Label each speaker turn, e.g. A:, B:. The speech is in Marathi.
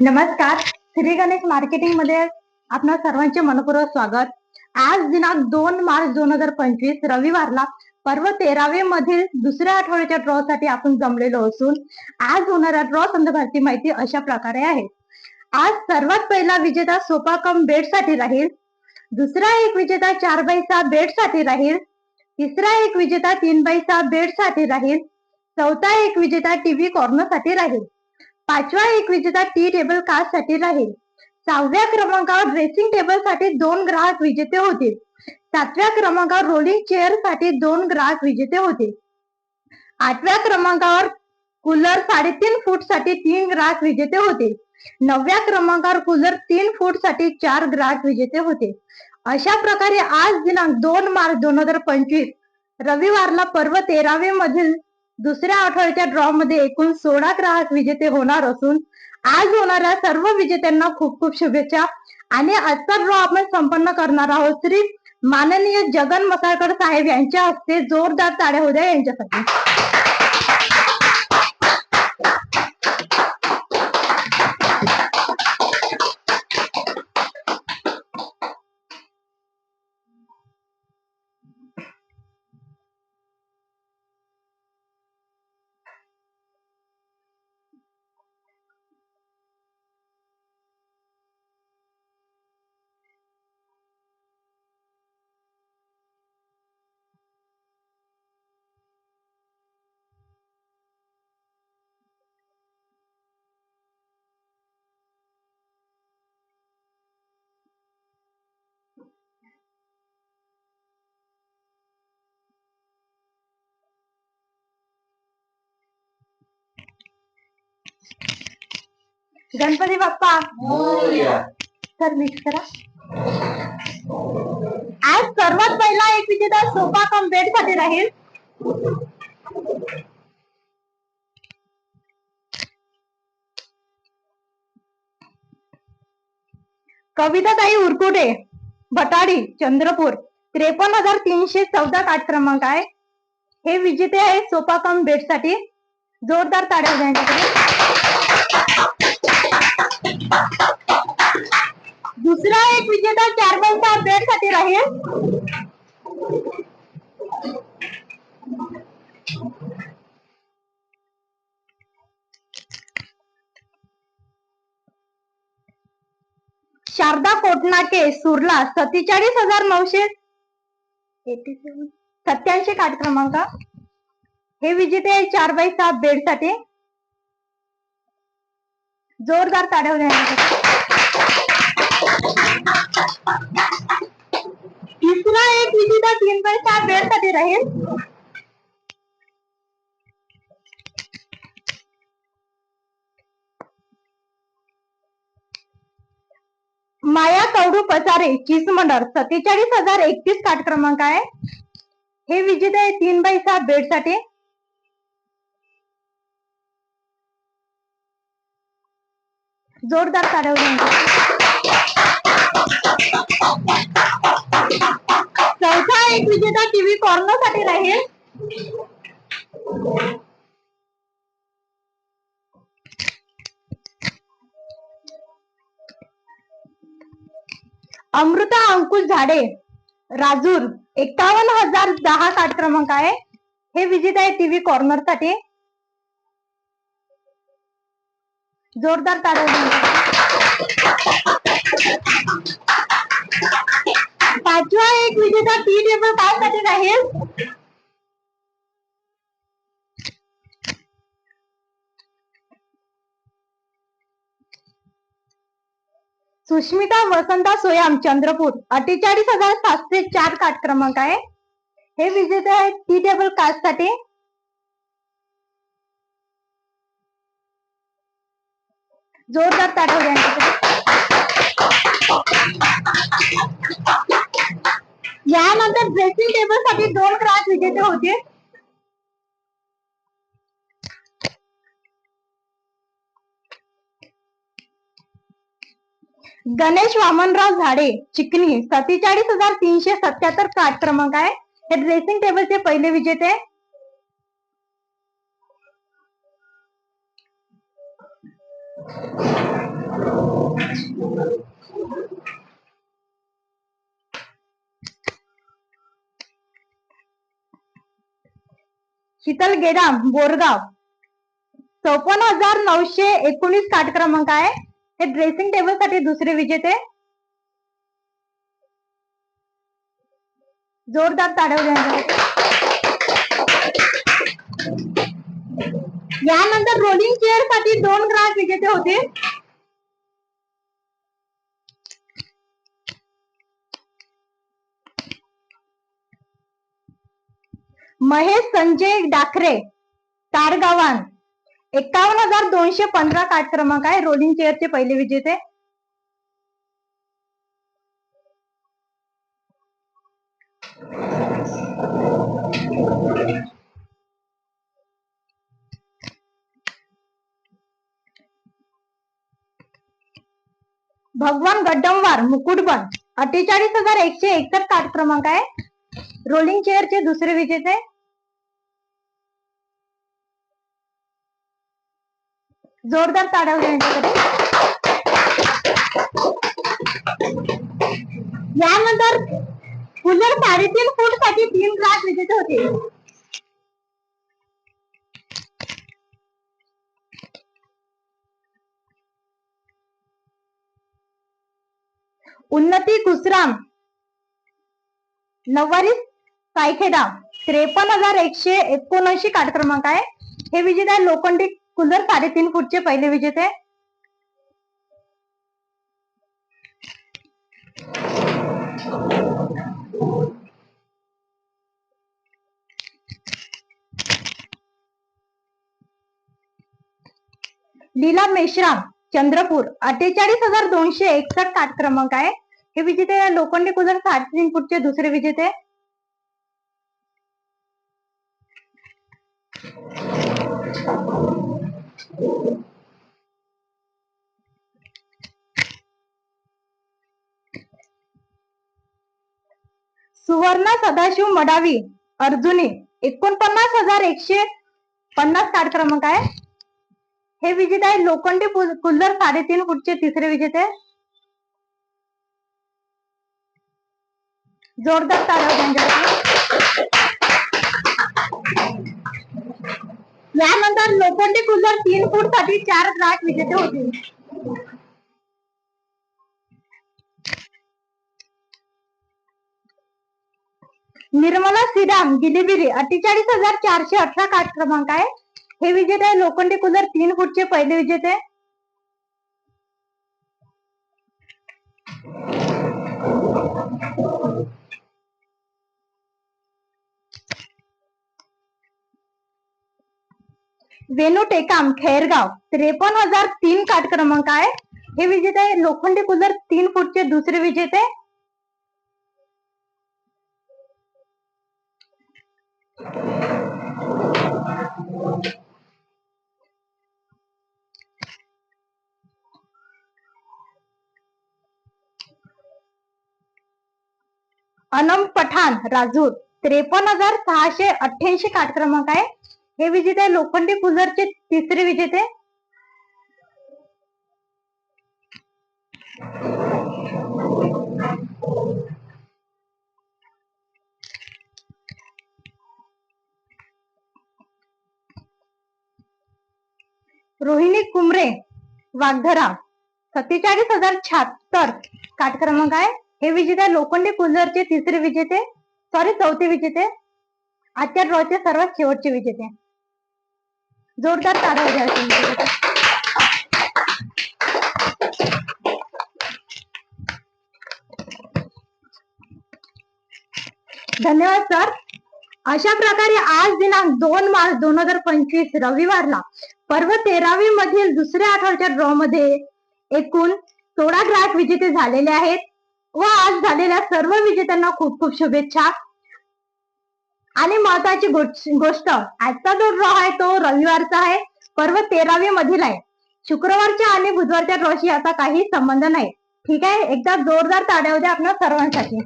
A: नमस्कार. श्री गणेश मार्केटिंगमध्ये आपणा सर्वांचे मनपूर्वक स्वागत. आज दिनांक दोन मार्च दोन हजार पंचवीस रविवारला पर्व तेरावे मधील दुसऱ्या आठवड्याच्या ड्रॉ साठी आपण जमलेलो असून आज होणाऱ्या ड्रॉ संदर्भातली माहिती अशा प्रकारे आहे. आज सर्वात पहिला विजेता सोपा कम बेडसाठी राहील. दुसरा एक विजेता चार बाय सहा बेडसाठी राहील. तिसरा एक विजेता तीन बाय सहा बेडसाठी राहील. चौथा एक विजेता टीव्ही कॉर्नरसाठी राहील. पाचवा एक विजेता टी टेबल कास्टसाठी राहील. सहाव्या क्रमांकावर ड्रेसिंग टेबलसाठी दोन ग्राहक विजेते होतील. सातव्या क्रमांकावर रोलिंग चेअरसाठी दोन ग्राहक विजेते होतील. आठव्या क्रमांकावर कूलर साडेतीन फूटसाठी तीन ग्राहक विजेते होते नवव्या क्रमांकावर कूलर तीन फूटसाठी चार ग्राहक विजेते होते अशा प्रकारे आज दिनांक दोन मार्च दोन हजार पंचवीस रविवारला पर्व तेरावे मधील दुसऱ्या आठवड्याच्या ड्रॉ मध्ये एकूण सोळा ग्राहक विजेते होणार असून आज होणाऱ्या सर्व विजेत्यांना खूप खूप शुभेच्छा. आणि आजचा ड्रॉ आपण संपन्न करणार आहोत. श्री माननीय जगन मसाळकर साहेब यांच्या हस्ते जोरदार ताड्या होऊ द्या यांच्यासाठी. गणपती बाप्पा. सर मिक्स करा. आज सर्वात पहिला एक विजेता सोफा कम बेडसाठी राहील. कविताताई उरकुटे भटाडी चंद्रपूर त्रेपन्न हजार तीनशे चौदा काठ क्रमांक आहे. हे विजेते आहे सोफा कम बेडसाठी. जोरदार ताड्या दुसरा एक विजेता चार बाय अपडेट बेडसाठी राहील. शारदा कोटनाके सुरला सत्तेचाळीस हजार नऊशे सत्याऐंशी काठ क्रमांक. हे विजेते आहे चार बाय सहा बेडसाठी. जोरदार ताड्या तिसरा एक विधीचा तीन बाय सहा बेडसाठी राहील. माया कवडू पसारे चिसमंडर सत्तेचाळीस हजार एकतीस काठ क्रमांक आहे. हे विजेते आहे तीन बाय सहा बेडसाठी जोरदार ताऱ्या चौथा एक विजेता टीव्ही कॉर्नरसाठी राहील. अमृता अंकुश झाडे राजूर एकावन्न हजार दहा काठ क्रमांक आहे. हे विजेता आहे टीव्ही कॉर्नरसाठी. जोरदार तारा पाचवा एक विजेता टी टेबल काय साठी राहील? सुष्मिता वसंता सोयाम चंद्रपूर. अठ्ठेचाळीस हजार सातशे चार काठ क्रमांक आहे. हे विजेते आहे टी टेबल जोरदार ताटव यानंतर ड्रेसिंग टेबल साठी दोन ग्राहक विजेते होते गणेश वामनराव झाडे, चिकनी सत्तेचाळीस हज़ार तीनशे सत्याहत्तर काठ क्रमांक आहे. हे ड्रेसिंग टेबलचे पहिले विजेते शीतल गेडाम बोरगाव. चौपन्न हजार नऊशे एकोणीस काट क्रमांक आहे. हे ड्रेसिंग टेबलसाठी दुसरे विजेते. जोरदार ताडव यानंतर रोलिंग चेअरसाठी दोन ग्राहक विजेते होते. महेश संजय डाखरे तारगावान. एकावन्न हजार दोनशे पंधरा कार्ड क्रमांक आहे रोलिंग चेअरचे पहिले विजेते. भगवान गड्डमवार मुकुटबन अठ्ठेचाळीस हजार एकशे एकसष्ट काट क्रमांक आहे. रोलिंग चेअरचे दुसरे विजेते? जोरदार ताडव यांच्याकडे. यानंतर कूलर साडेतीन फूटसाठी तीन ग्रास विजेते होते. उन्नती कुसराम नववारी सायखेडा. त्रेपन्न हजार एकशे एकोणऐंशी कार्ड क्रमांक आहे. हे विजेते आहे लोखंडी कुलर साडेतीन फूटचे पहिले विजेते. लीला मेश्राम. चंद्रपूर अठ्ठेचाळीस हजार दोनशे एकसष्ट काट क्रमांक आहे. हे विजेते लोखंडे लोखंडी कूलर दुसरे विजेते. सुवर्ण सदाशिव मडावी अर्जुनी एकोणपन्नास हजार एकशे पन्नास काट क्रमांक आहे. हे विजेते आहे लोखंडी कुल्लर साडेतीन फूटचे तिसरे विजेते जोरदार तारा त्यांच्यासाठी यानंतर लोखंडी कुल्लर तीन फूटसाठी चार ग्राहक विजेते होतील निर्मला श्रीराम गिलिबिरी अठ्ठेचाळीस हजार चारशे अठरा कार्ड क्रमांक आहे. हे विजेते आहे लोखंडी कूलर तीन फूटचे पहिले विजेते. वेणू टेकाम, खैरगाव, त्रेपन्न हज़ार तीन काठ क्रमांक आहे. हे विजेते, लोखंडी कूलर तीन फूटचे दुसरे विजेते. अनम पठाण राजूर. त्रेपन्न हजार सहाशे अठ्ठ्याऐंशी कार्ड क्रमांक आहे. हे विजेते लोखंडी कूलरचे तिसरे विजेते. रोहिणी कुमरे वाघधरा. सत्तेचाळीस हजार शहात्तर काठ क्रमांक आहे. हे विजेते लोखंडे लोखंडी तिसरे विजेते सॉरी चौथे विजेते. आजच्या ड्रॉचे सर्वात शेवटचे विजेते. जोरदार तारा धन्यवाद सर अशा प्रकारे आज दिनांक दोन मार्च दोन हजार पंचवीस रविवारला पर्व तेरावी मधील दुसऱ्या आठवड्याच्या ड्रॉ मध्ये एकूण सोळा ग्राहक विजेते झालेले आहेत. व आज झालेल्या सर्व विजेत्यांना खूप खूप शुभेच्छा. आणि महत्वाची गोष्ट गोष्ट आजचा जो ड्रॉ आहे तो रविवारचा आहे. पर्व तेरावी मधील आहे. शुक्रवारच्या आणि बुधवारच्या ड्रॉशी असा काही संबंध नाही. ठीक आहे? एकदा जोरदार ताड्या होत्या आपल्या सर्वांसाठी.